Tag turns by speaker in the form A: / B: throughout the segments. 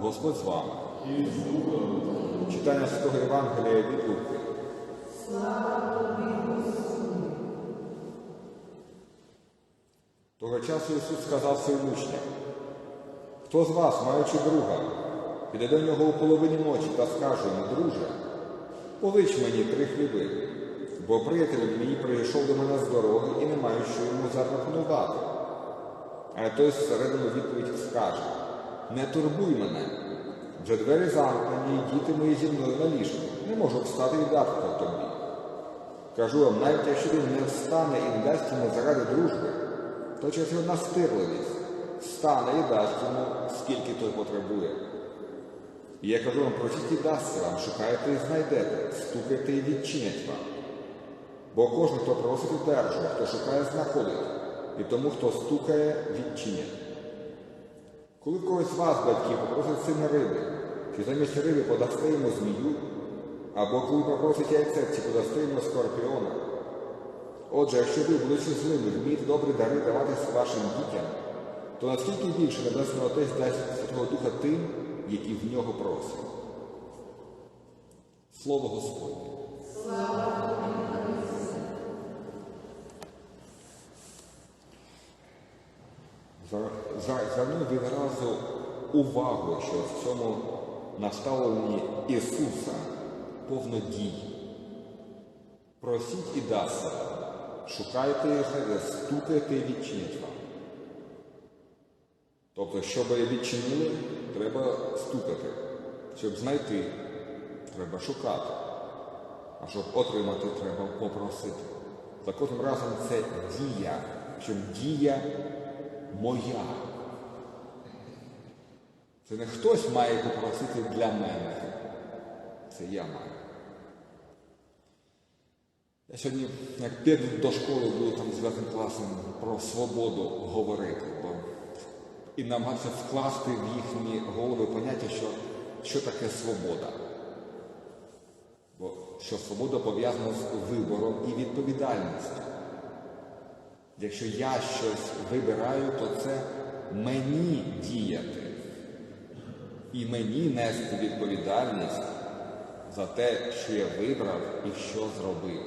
A: Господь з вами. Читання Святого Євангелія від Луки. Того часу Ісус сказав своїм учням, хто з вас, маючи друга, піде до нього у половині ночі та скаже йому, друже, полич мені три хліби, бо приятель мій прийшов до мене з дороги і не маю що йому запропонувати. А той зсередину відповідь скаже, не турбуй мене, вже двері замкнені, і діти мої зі мною на ліжку, не можу встати і дати то тобі. Кажу вам, навіть якщо він не встане і не дасть йому заради дружби, то через його настирливість встане і дасть йому, скільки той потребує. І я кажу вам, просіть і дасться вам, шукайте і знайдете, стукайте і відчинять вам. Бо кожен, хто просить, одержує, хто шукає, знаходить, і тому, хто стукає, відчинять. Коли в когось вас, батьків, попросить сина риби, чи замість риби подасте йому змію, або коли попросить яйце, чи подасте йому скорпіона. Отже, якщо ви, будучи злими, вмієте добрі дари давати вашим дітям, то наскільки більше Небесний Отець дасть Святого Духа тим, які в нього просять. Слово Господнє. За- Звернув відразу увагу, що в цьому наставленні Ісуса повно дій. Просіть і дасться, шукайте і стукайте і відчинять вам. Тобто, щоб відчинили, треба стукати. Щоб знайти, треба шукати. А щоб отримати, треба попросити. За кожним разом це дія, щоб дія моя. Це не хтось має попросити для мене. Це я маю. Я сьогодні, як піду до школи, буду там з 9 класом про свободу говорити, бо і намагатися вкласти в їхні голови поняття, що, що таке свобода. Бо що свобода пов'язана з вибором і відповідальністю. Якщо я щось вибираю, то це мені діяти. І мені нести відповідальність за те, що я вибрав і що зробив.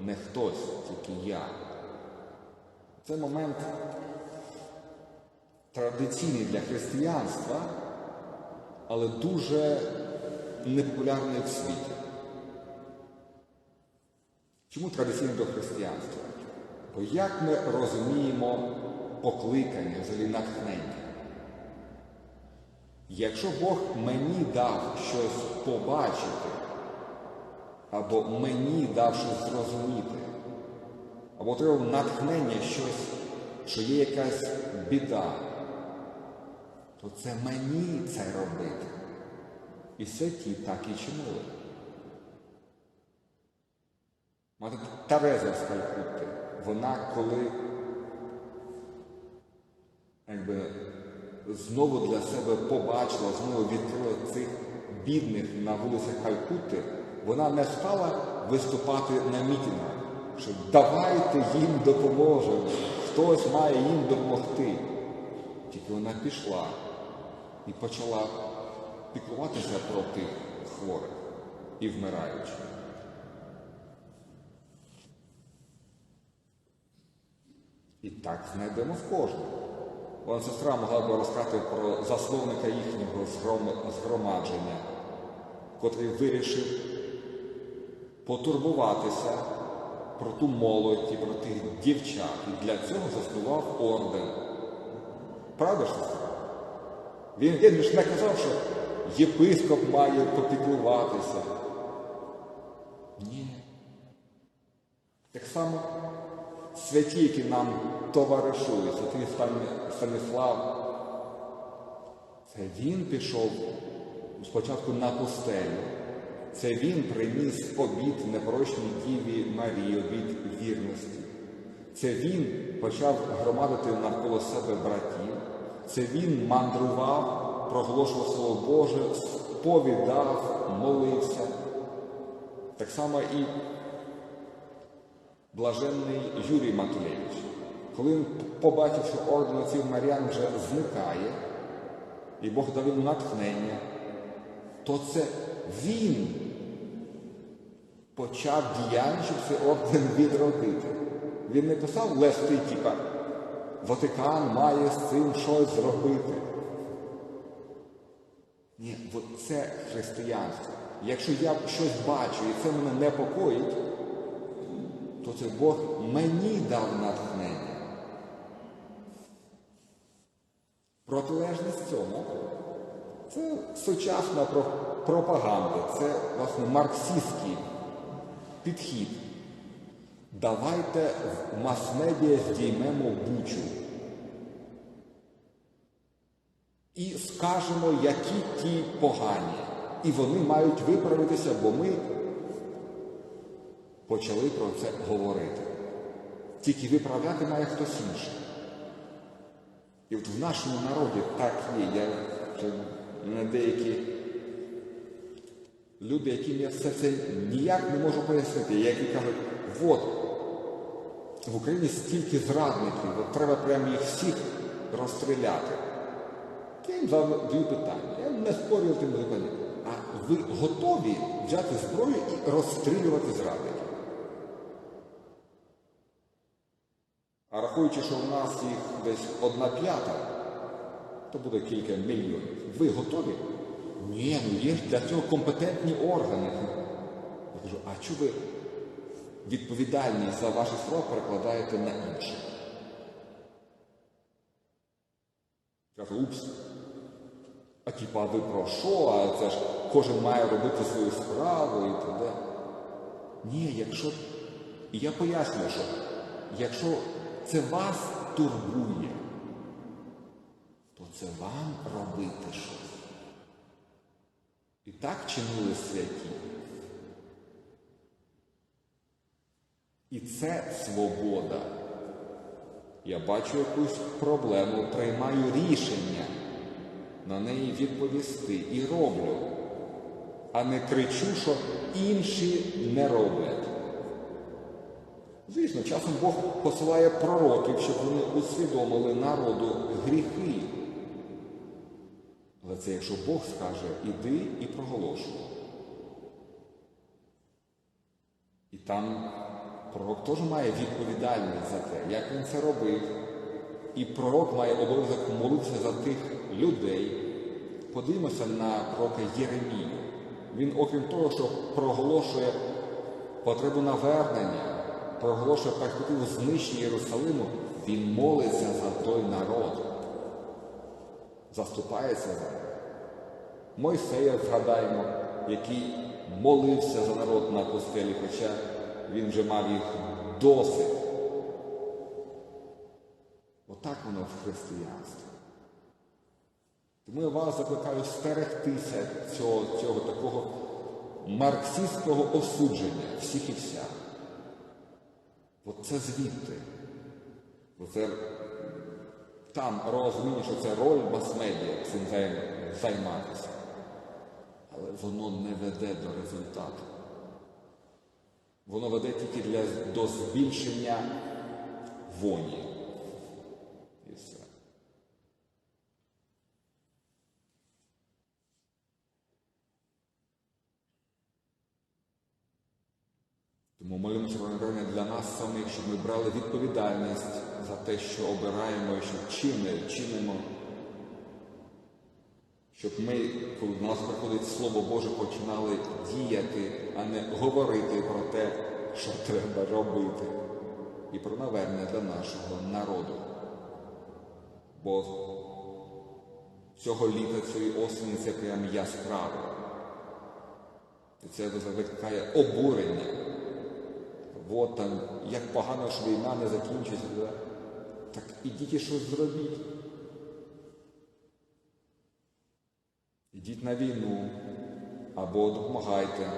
A: Не хтось, тільки я. Це момент традиційний для християнства, але дуже непопулярний в світі. Чому традиційний до християнства? Бо як ми розуміємо покликання, взагалі натхнення? Якщо Бог мені дав щось побачити, або мені дав щось зрозуміти, або отримав натхнення щось, що є якась біда, то це мені це робити. І святі так і чинили. Мати Тереза з Калькутти, вона коли якби, знову для себе побачила, знову відкрила цих бідних на вулицях Калькутти, вона не стала виступати на мітингах, що давайте їм допоможемо, хтось має їм допомогти. Тільки вона пішла і почала піклуватися про тих хворих і вмираючих. І так знайдемо в кожному. Вона сестра могла б розказати про засновника їхнього згромадження, котрий вирішив потурбуватися про ту молодь і про тих дівчат. І для цього заснував орден. Правда ж сестра? Він, він ж не казав, що єпископ має попіклуватися. Ні. Так само святі, які нам товаришують, святий Станіслав, це він пішов спочатку на пустелю. Це він приніс обід непорочній Діві Марії, обід вірності. Це він почав громадити навколо себе братів. Це він мандрував, проголошував Слово Боже, сповідав, молився. Так само і блаженний Юрій Матулевич. Коли він побачив, що орден отців Маріан вже зникає, і Бог дав йому натхнення, то це він почав діяльність, щоб цей орден відродити. Він не писав листи, типа, Ватикан має з цим щось зробити. Ні, це християнство. Якщо я щось бачу і це мене непокоїть, то це Бог мені дав натхнення. Протилежність цьому це сучасна пропаганда, це власне марксистський підхід. Давайте в мас-медіа здіймемо бучу і скажемо, які ті погані. І вони мають виправитися, бо ми почали про це говорити. Тільки виправляти має хтось інший. І от в нашому народі так є. Я мене деякі люди, яким я все це ніяк не можу пояснити, які кажуть, от в Україні стільки зрадників, от треба прямо їх всіх розстріляти. Я їм задаю питання, я не спорю тим законом. А ви готові взяти зброю і розстрілювати зрадників? А рахуючи, що в нас їх десь одна п'ята, то буде кілька мільйонів. Ви готові? Ні, ну є для цього компетентні органи. Я кажу, а чого ви відповідальність за ваші слова перекладаєте на інших? Кажу, упс. А типа, ви про що? А це ж кожен має робити свою справу і т.д. Ні, якщо. І я пояснюю, що якщо це вас турбує, то це вам робити щось. І так чинили святі. І це свобода. Я бачу якусь проблему, приймаю рішення на неї відповісти і роблю, а не кричу, що інші не роблять. Звісно, часом Бог посилає пророків, щоб вони усвідомили народу гріхи. Але це якщо Бог скаже, іди і проголошуй. І там пророк теж має відповідальність за те, як він це робив. І пророк має обов'язок молитися за тих людей. Подивимося на пророка Єремію. Він, окрім того, що проголошує потребу навернення, проголошує перспективу знищення Єрусалиму, він молиться за той народ, заступається за нього. Мойсея згадаємо, який молився за народ на пустелі, хоча він вже мав їх досить. Отак воно в християнстві. Тому я вас закликаю стерегтися цього, цього такого марксистського осудження всіх і вся. От це звідти. Оце там розуміє, що це роль мас-медіа цим займатися. Але воно не веде до результату. Воно веде тільки для, до збільшення воні. І все. Тому молимося навернення для нас самих, щоб ми брали відповідальність за те, що обираємо і що чинимо, чинимо. Щоб ми, коли до нас приходить Слово Боже, починали діяти, а не говорити про те, що треба робити, і про навернення для нашого народу. Бо цього літа, цієї осені це прям яскраво. І це викликає обурення. От там, як погано, що війна не закінчиться, так ідіть і щось зробіть. Ідіть на війну або допомагайте.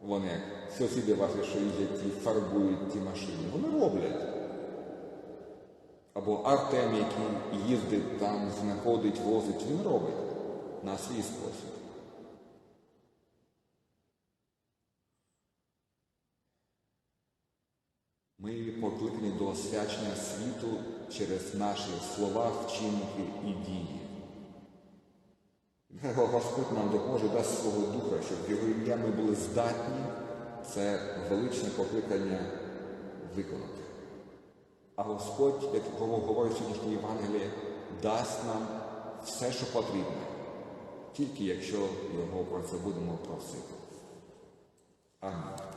A: Вони як сусіди ваші, що їздять і фарбують ті машини. Вони роблять. Або Артем, який їздить там, знаходить, возить, він робить на свій спосіб. Ми покликані до освячення світу через наші слова, вчинки і дії. Господь нам допоможе, дасть свого духа, щоб його ім'я ми були здатні це величне покликання виконати. А Господь, як говорить сьогоднішнє Євангеліє, дасть нам все, що потрібно, тільки якщо його про це будемо просити. Амінь.